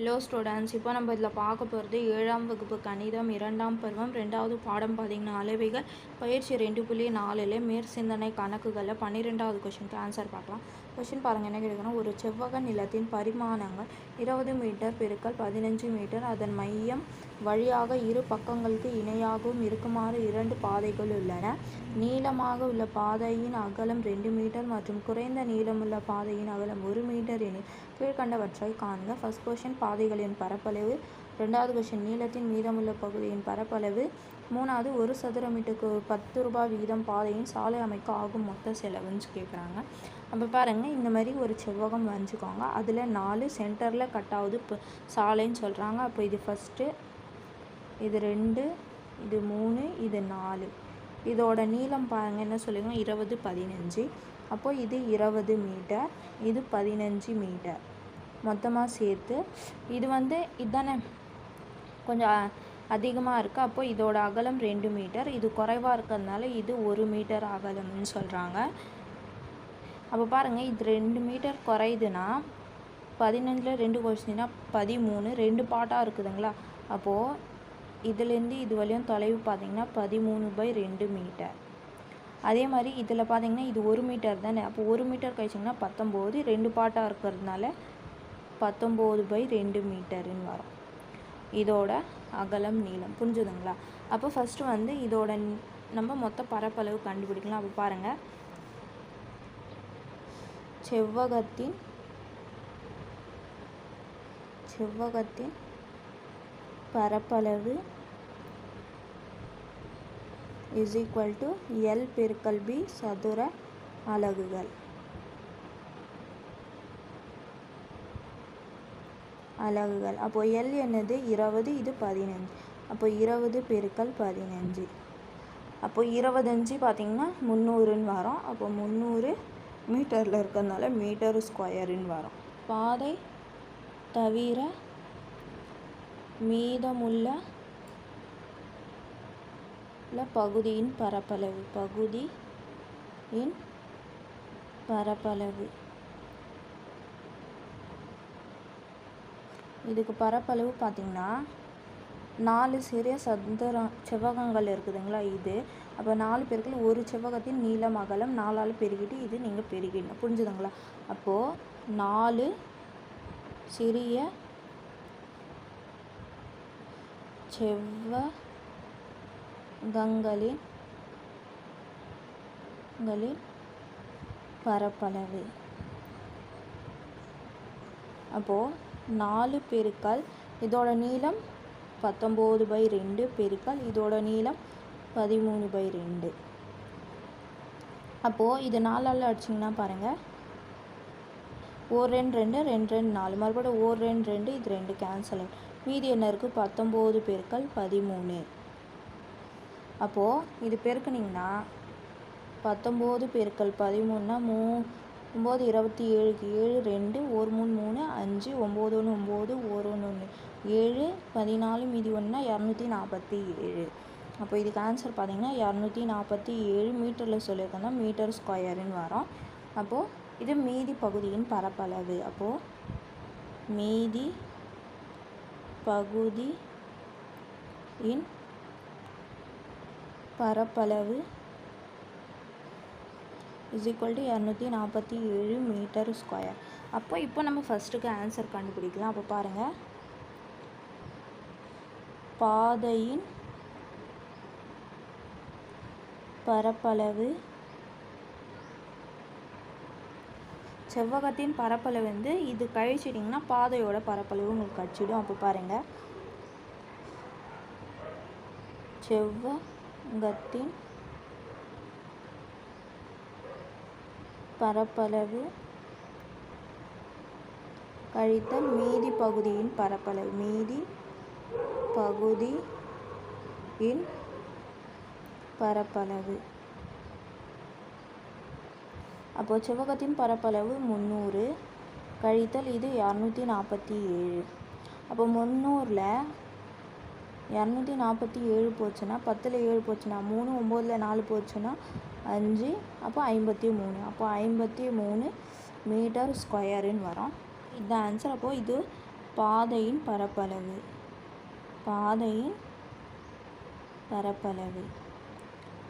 Hello students இப்போ நம்ம இதில் பார்க்க போகிறது ஏழாம் வகுப்பு கணிதம் இரண்டாம் பருவம் ரெண்டாவது பாடம் பார்த்தீங்கன்னா அளவைகள் பயிற்சி ரெண்டு புள்ளி நாலில் மேற்சிந்தனை கணக்குகளில் பன்னிரெண்டாவது கொஷினுக்கு ஆன்சர் பார்க்கலாம். கொஷின் பாருங்கள் என்ன கேட்குறோம் ஒரு செவ்வக நிலத்தின் பரிமாணங்கள் இருபது மீட்டர் பெருக்கல் பதினஞ்சு மீட்டர். அதன் மையம் வழியாக இரு பக்கங்களுக்கு இணையாகவும் இருக்குமாறு இரண்டு பாதைகள் உள்ளன. நீளமாக உள்ள பாதையின் அகலம் ரெண்டு மீட்டர் மற்றும் குறைந்த நீளமுள்ள பாதையின் அகலம் ஒரு மீட்டர் எனில் கீழ்கண்டவற்றை காண்க. ஃபர்ஸ்ட் கொஷின் பாதைகளின் பரப்பளவு. ரெண்டாவது கொஷின் நீளத்தின் மீதமுள்ள பகுதியின் பரப்பளவு. மூணாவது ஒரு சதுர மீட்டருக்கு பத்து ரூபாய் வீதம் பாதையும் சாலை அமைக்க ஆகும் மொத்த செலவுன்னு கேட்குறாங்க அப்போ பாருங்கள் இந்த மாதிரி ஒரு செவ்வகம் வரைஞ்சிக்கோங்க. அதில் நாலு சென்டரில் கட் ஆகுது இப்போ சாலைன்னு சொல்கிறாங்க அப்போ இது ஃபஸ்ட்டு இது ரெண்டு இது மூணு இது நாலு. இதோட நீளம் பாருங்கள் என்ன சொல்லுங்க இருபது பதினஞ்சு. அப்போது இது இருபது மீட்டர் இது பதினஞ்சு மீட்டர். மொத்தமாக சேர்த்து இது வந்து இதுதானே கொஞ்சம் அதிகமாக இருக்குது அப்போ இதோட அகலம் ரெண்டு மீட்டர். இது குறைவாக இருக்கிறதுனால இது ஒரு மீட்டர் அகலம்னு சொல்கிறாங்க அப்போ பாருங்கள் இது ரெண்டு மீட்டர் குறையுதுன்னா பதினஞ்சில் ரெண்டு கொஸ்டின்னா பதிமூணு. ரெண்டு பாட்டாக இருக்குதுங்களா? அப்போது இதுலேருந்து இது வரையும் தொலைவு பார்த்தீங்கன்னா பதிமூணு பை ரெண்டு மீட்டர். அதே மாதிரி இதில் பார்த்தீங்கன்னா இது ஒரு மீட்டர் தானே? அப்போ ஒரு மீட்டர் கழிச்சிங்கன்னா பத்தொம்போது. ரெண்டு பாட்டாக இருக்கிறதுனால பத்தொம்போது பை ரெண்டு மீட்டருன்னு வரும். இதோட அகலம் நீளம் புரிஞ்சுதுங்களா? அப்போ ஃபஸ்ட்டு வந்து இதோட நம்ம மொத்த பரப்பளவு கண்டுபிடிக்கலாம். அப்போ பாருங்கள் செவ்வகத்தின் செவ்வகத்தின் பரப்பளவு இஸ் ஈக்குவல் டு எல் பெருக்கல் பி சதுர அலகுகள். அலகுகள். அப்போ எல் என்னது? இருபது இது பதினஞ்சு அப்போ இருபது பெருக்கல் பதினஞ்சு அப்போ இருபதஞ்சு பார்த்திங்கன்னா முந்நூறுன்னு வரும். அப்போ முந்நூறு மீட்டரில் இருக்கிறதுனால மீட்டர் ஸ்கொயருன்னு வரும். பாதை தவிர மீதமுள்ள பகுதியின் பரப்பளவு. பகுதியின் பரப்பளவு. இதுக்கு பரப்பளவு பார்த்திங்கன்னா நாலு சிறிய சதுர செவ்வகங்கள் இருக்குதுங்களா இது. அப்போ நாலு பேருக்கு ஒரு செவ்வகத்தின் நீளம் அகலம் நாலால் பெருகிட்டு இது நீங்கள் பெருகிடணும். புரிஞ்சுதுங்களா? அப்போது நாலு சிறிய செவ்வகங்களின் களின் பரப்பளவு. அப்போது நாலு பெருக்கல். இதோட நீளம் பத்தொம்போது பை ரெண்டு பெருக்கல். இதோட நீளம் பதிமூணு பை ரெண்டு. அப்போது இது நாலால் அடிச்சிங்கன்னா பாருங்கள் ஓர் ரெண்டு ரெண்டு ரெண்டு ரெண்டு நாலு. மறுபடியும் ஓர் ரெண்டு ரெண்டு இது ரெண்டு கேன்சல் ஆகும் மீதி என்ன இருக்குது பத்தொம்போது பெருக்கல் பதிமூணு. அப்போது இது பெருக்குனிங்கன்னா பத்தொம்போது பெருக்கல் பதிமூணுனா மூ ஒம்பது இருபத்தி ஏழுக்கு ஏழு ரெண்டு ஒரு மூணு மூணு அஞ்சு ஒம்பது ஒன்று ஒம்பது ஒரு ஒன்று ஒன்று ஏழு பதினாலு மீதி ஒன்றுனா இரநூத்தி நாற்பத்தி ஏழு. அப்போ இதுக்கு ஆன்சர் பார்த்திங்கன்னா இரநூத்தி நாற்பத்தி ஏழு மீட்டரில் சொல்லியிருக்கோம்னா மீட்டர் ஸ்கொயருன்னு வரும். அப்போது இது மீதி பகுதியின் பரப்பளவு. அப்போது மீதி பகுதி இன் பரப்பளவு இஸ் ஈக்குவல் டு இரநூத்தி நாற்பத்தி ஏழு மீட்டர் ஸ்கொயர் அப்போ இப்போ நம்ம ஃபஸ்ட்டுக்கு ஆன்சர் கண்டுபிடிக்கலாம். அப்போ பாருங்கள் பாதையின் பரப்பளவு செவ்வகத்தின் பரப்பளவு வந்து இது கழிச்சிட்டிங்கன்னா பாதையோட பரப்பளவு உங்களுக்கு கழிச்சிடும். அப்போ பாருங்கள் செவ்வகத்தின் பரப்பளவு கழித்தல் மீதி பகுதியின் பரப்பளவு. மீதி பகுதியின் பரப்பளவு. அப்போது செவ்வகத்தின் பரப்பளவு முந்நூறு கழித்தல் இது இரநூத்தி நாற்பத்தி ஏழு. அப்போ முந்நூறில் இரநூத்தி நாற்பத்தி ஏழு போச்சுன்னா பத்தில் ஏழு போச்சுன்னா மூணு ஒம்போதில் நாலு போச்சுன்னா அஞ்சு அப்போ ஐம்பத்தி மூணு. அப்போ ஐம்பத்தி மூணு மீட்டர் ஸ்கொயருன்னு வரும். இதுதான் ஆன்சர் அப்போது இது பாதையின் பரப்பளவு. பாதையின் பரப்பளவு.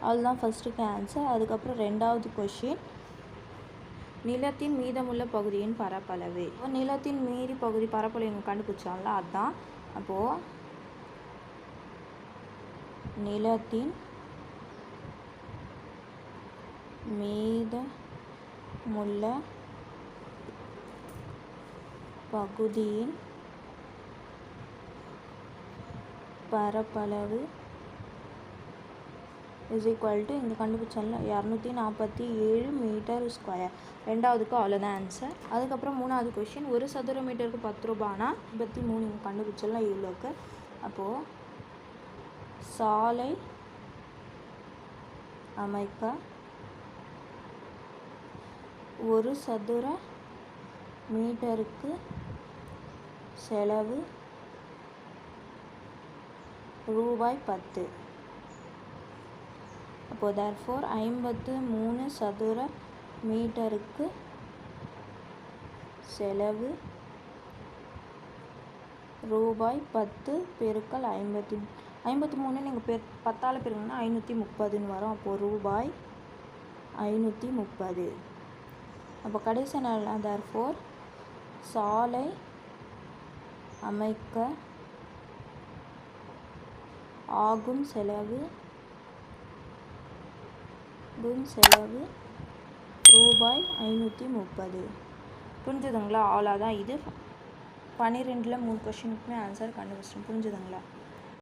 அதுதான் ஃபஸ்ட்டுக்கு ஆன்சர் அதுக்கப்புறம் ரெண்டாவது கொஷின் நிலத்தின் மீதமுள்ள பகுதியின் பரப்பளவு. இப்போ நிலத்தின் மீறி பகுதி பரப்பளவு இங்கே கண்டுபிடிச்சால அதுதான் அப்போது நிலத்தின் மீதமுள்ள பகுதியின் பரப்பளவு இஸ் ஈக்குவல் டு இங்கே கண்டுபிடிச்சோம்ல இரநூத்தி நாற்பத்தி ஏழு மீட்டர் ஸ்கொயர் ரெண்டாவதுக்கு அவ்வளோதான் ஆன்சர் அதுக்கப்புறம் மூணாவது கொஷின் ஒரு சதுர மீட்டருக்கு பத்து ரூபானா? ஐம்பத்தி மூணு இங்கே கண்டுபிடிச்சோம்ல இவ்வளோக்கு அப்போது சாலை அமைக்க ஒரு சதுர மீட்டருக்கு செலவு ரூபாய் பத்து. அப்போது தர்ஃபோர் ஐம்பத்து மூணு சதுர மீட்டருக்கு செலவு ரூபாய் பத்து பெருக்கல் ஐம்பத்தி ஐம்பத்தி மூணு நீங்கள் பெரு பத்தால் பெருங்கன்னா ஐநூற்றி முப்பதுன்னு வரும். அப்போது ரூபாய் ஐநூற்றி முப்பது. அப்போ கடைசி நாள் தர்ஃபோர் சாலை அமைக்க ஆகும் செலவு ஆகும் செலவு ரூபாய் ஐநூற்றி முப்பது. புரிஞ்சுதுங்களா? ஆளாக தான் இது. பன்னிரெண்டில் மூணு கொஷினுக்குமே ஆன்சர் கண்டுபிடிச்சிட்டோம். புரிஞ்சுதுங்களா?